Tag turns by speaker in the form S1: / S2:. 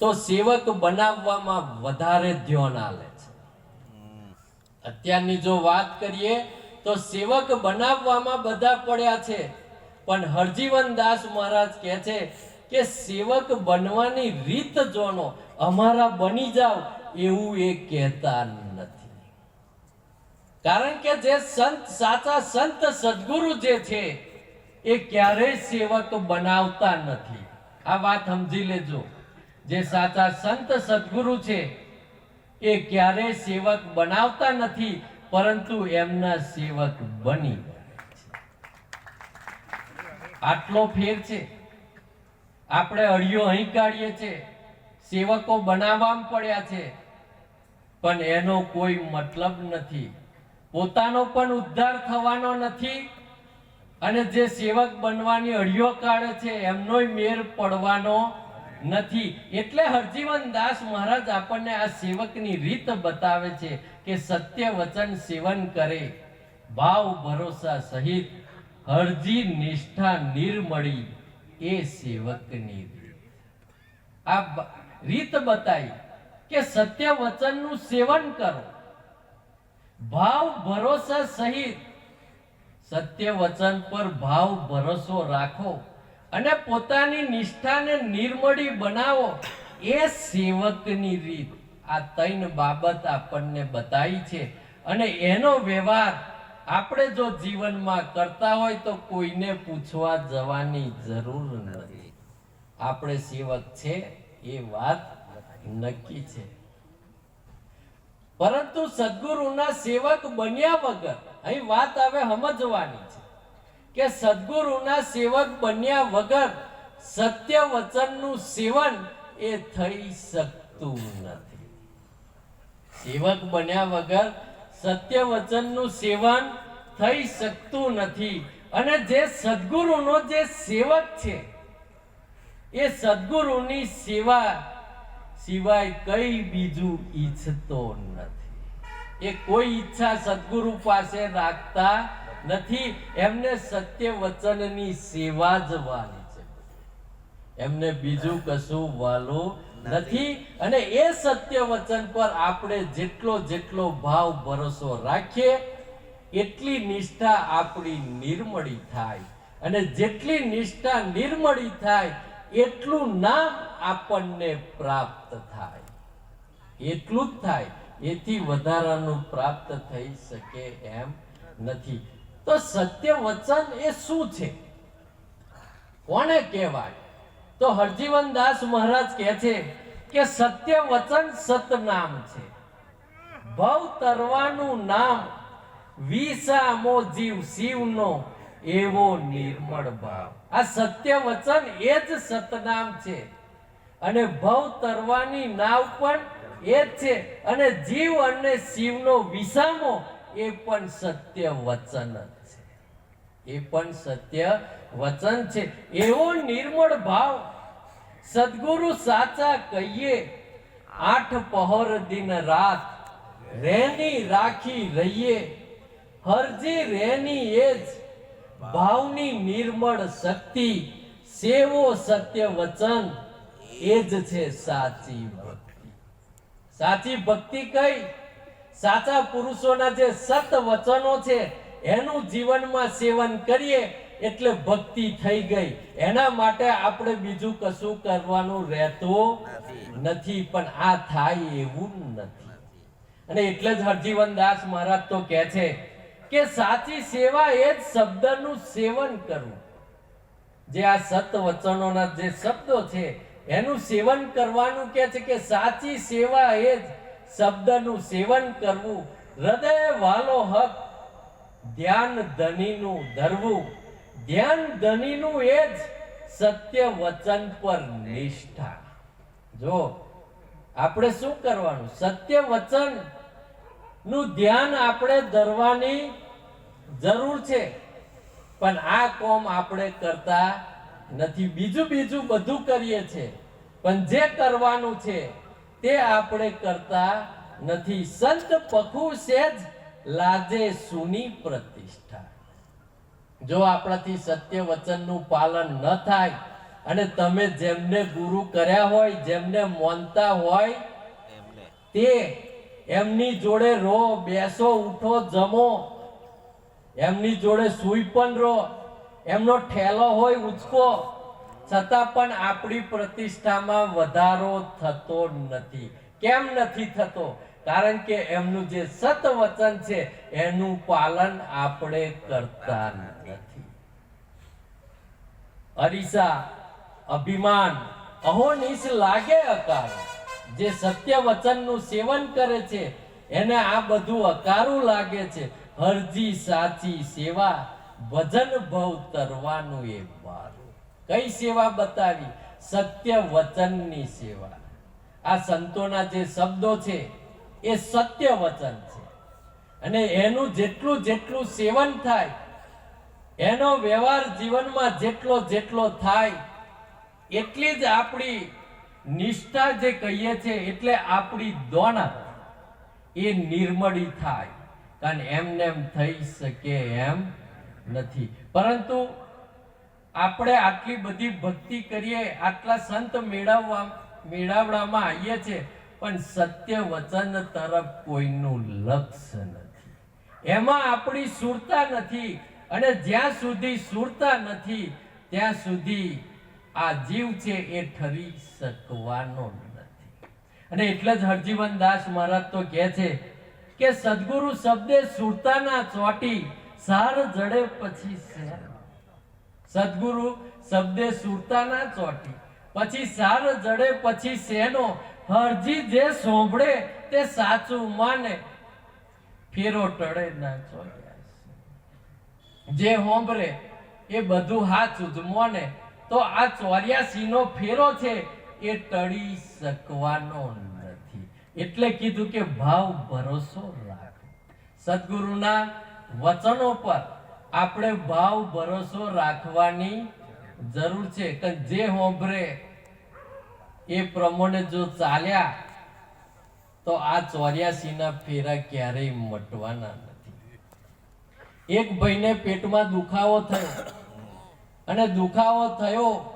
S1: તો સેવક બનાવવામાં વધારે ધ્યાન આલે છે. અત્યારની જો વાત કરીએ, તો સેવક બનાવવામાં બધા પડ્યા છે. પણ હરજીવન દાસ મહારાજ કહે છે કે સેવક બનવાની રીત જોનો અમારા બની જાવ એવું એ કહેતા નથી. કારણ કે જે સંત, સાચા સંત સદગુરુ જે છે, એ ક્યારેય સેવક બનાવતા નથી. આ વાત સમજી લેજો. જે સાચા સંત સદગુરુ છે, એ ક્યારે સેવક બનાવતા નથી, પરંતુ એમના સેવક બની આટલો ફેર છે. આપણે અડિયો અહીં કાઢીએ છે સેવકો બનાવવામાં પડ્યા છે. પણ એનો કોઈ મતલબ નથી. પોતાનો પણ ઉદ્ધાર થવાનો નથી. અને જે સેવક બનવાની અડિયો કાઢે છે, એમનોય મેર પડવાનો નથી. એટલે હરજીવન દાસ મહારાજ આપણને આ સેવકની રીત બતાવે છે કે સત્ય વચન સેવન કરે. ભાવ ભરોસા સહિત હરજી નિષ્ઠા નિર્મળી એ સેવકની આ રીત બતાવી કે સત્ય વચનનું સેવન કરો. ભાવ ભરોસા સહિત સત્ય વચન પર ભાવ ભરોસો રાખો. અને પોતાની નિષ્ઠાને નિર્મળી બનાવો. એ સેવકની રીત. આ ત્રણ બાબત આપણને બતાવી છે. અને એનો વ્યવહાર આપણે જો જીવનમાં કરતા હોય તો કોઈને પૂછવા જવાની જરૂર નથી. આપણે સેવક છે એ વાત નક્કી છે. પરંતુ સદગુરુના સેવક બન્યા વગર અહીં વાત હવે સમજવાની છે. કે સદગુરુના સેવક બન્યા વગર સત્ય વચનનું સેવન એ થઈ શકતું નથી. સેવક બન્યા વગર સત્ય વચનનું સેવન થઈ શકતું નથી. અને જે સદગુરુનો જે સેવક છે, એ સદગુરુની સેવા સિવાય કઈ બીજું ઈચ્છતો નથી. એ કોઈ ઈચ્છા સદગુરુ પાસે રાખતા નથી એમને સત્ય વચનની સેવા જ વાલી છે. એમને બીજું કશું વાલું નથી. અને એ સત્ય વચન પર આપણે જેટલો જેટલો ભાવ ભરોસો રાખીએ એટલી નિષ્ઠા આપણી નિર્મળી થાય. અને જેટલી નિષ્ઠા નિર્મળી થાય એટલું નામ આપણને પ્રાપ્ત થાય. એટલું જ થાય. એથી વધારાનું પ્રાપ્ત થઈ શકે એમ નથી. તો સત્ય વચન એ શું છે? કોને કહેવાય? તો હરજીવન દાસ મહારાજ કહે છે કે સત્ય વચન સતનામ છે. ભવ તરવાનું નામ વિસામો જીવ શિવનો એવો નિર્મળ ભાવ. આ સત્ય વચન એ જ સતનામ છે. અને ભવ તરવાની નાવ પણ એ જ છે. અને જીવ અને શિવનો વિસામો એ પણ સત્ય વચન એ પણ સત્ય વચન છે. એવો નિર્મળ ભાવ સદગુરુ સાચા કહીએ, આઠ પહોર દિન રાત રેની રાખી રહીએ. હરજી રેની એ જ ભાવની નિર્મળ શક્તિ, સેવો સત્ય વચન, એ જ છે સાચી ભક્તિ. સાચી ભક્તિ કઈ? સાચા પુરુષોના જે સત વચનો છે એનું જીવનમાં સેવન કરીએ એટલે ભક્તિ થઈ ગઈ. એના માટે આપણે બીજું કશું કરવાનું રહેતું નથી. પણ આ થાય એવું નથી. અને એટલે જ હરજીવન દાસ મહારાજ તો કહે છે કે સાચી સેવા એ જ શબ્દનું સેવન કરવું. જે આ સત વચનોના જે શબ્દો છે એનું સેવન કરવાનું કે છે કે સાચી સેવા એ જ શબ્દનું સેવન કરવું. હૃદય વાલો હક ધ્યાન ધનીનું ધરવું. ધ્યાન ધનીનું એ જ સત્ય વચન પર નિષ્ઠા. જો આપણે શું કરવાનું? સત્ય વચનનું ધ્યાન આપણે ધરવાની જરૂર છે. પણ આ કોમ આપણે કરતા નથી. બીજું બીજું બધું કરીએ છે. પણ જે કરવાનું છે તે આપણે કરતા નથી. સંત પખુ સેજ લાજે સુની પ્રતિષ્ઠા. જો આપણાથી સત્ય વચનનું પાલન ન થાય અને તમે જેમને ગુરુ કર્યા હોય જેમને માનતા હોય તે એમની જોડે રો બેસો ઉઠો જમો. એમની જોડે સૂઈ પણ રો એમનો ઠેલો હોય ઉચકો. છતાં પણ આપણી પ્રતિષ્ઠામાં વધારો થતો નથી. કેમ નથી થતો? કારણ કે એમનું જે સત વચન છે, એનું પાલન આપણે કરતા નથી. અરીસા, અભિમાન અહોનિશ લાગે અકાર. જે સત્ય વચનનું સેવન કરે છે, એને આ બધું અકારું લાગે છે. હરજી સાચી સેવા, ભજન ભવ તરવાનું એ મારું કઈ સેવા બતાવી? સત્ય વચનની સેવા. આ સંતોના જે શબ્દો છે એ સત્ય વચન છે. અને એનું જેટલું જેટલું સેવન થાય, એનો વ્યવહાર જીવનમાં જેટલો જેટલો થાય, એટલી જ આપણી નિષ્ઠા જે કહીએ છીએ એટલે આપણી દોણા એ નિર્મળી થાય, કારણ એમને એમ થઈ શકે એમ નથી. પરંતુ આપણે આટલી બધી ભક્તિ કરીએ, આટલા સંત મેળવવા મેળવવામાં આવીએ છીએ પણ સત્ય વચન તરફ કોઈનું લક્ષ્ય નથી. એમાં આપણી સુરતા નથી અને જ્યાં સુધી સુરતા નથી, ત્યાં સુધી આ જીવ છે એ ઠરી શકવાનો નથી. અને એટલે જ હરજીવન દાસ મહારાજ તો કહે છે કે સદગુરુ શબ્દે સુરતાના ચોટી સાર જડે પછી શેર. સદગુરુ શબ્દે સુરતાના ચોટી, પછી સાર જડે પછી શેનો હરજી જે સોંભળે તે સાચું માને. ફેરો ટળે ના ચોર્યાસી. જે હોંભરે એ બધું હાથ ઉજમો ને તો આ ચોર્યાસી નો ફેરો છે એ ટળી શકવાનો નથી. એટલે કીધું કે ભાવ ભરોસો રાખો. સદગુરુના વચનો પર આપણે ભાવ ભરોસો રાખવાની જરૂર છે. કે જે હોંભરે એ પ્રમાણે જો ચાલ્યા, તો આ ચોર્યાસી ના ફેરા ક્યારેય મટવાના નથી. એક ભાઈને પેટમાં દુખાવો થયો અને દુખાવો થયો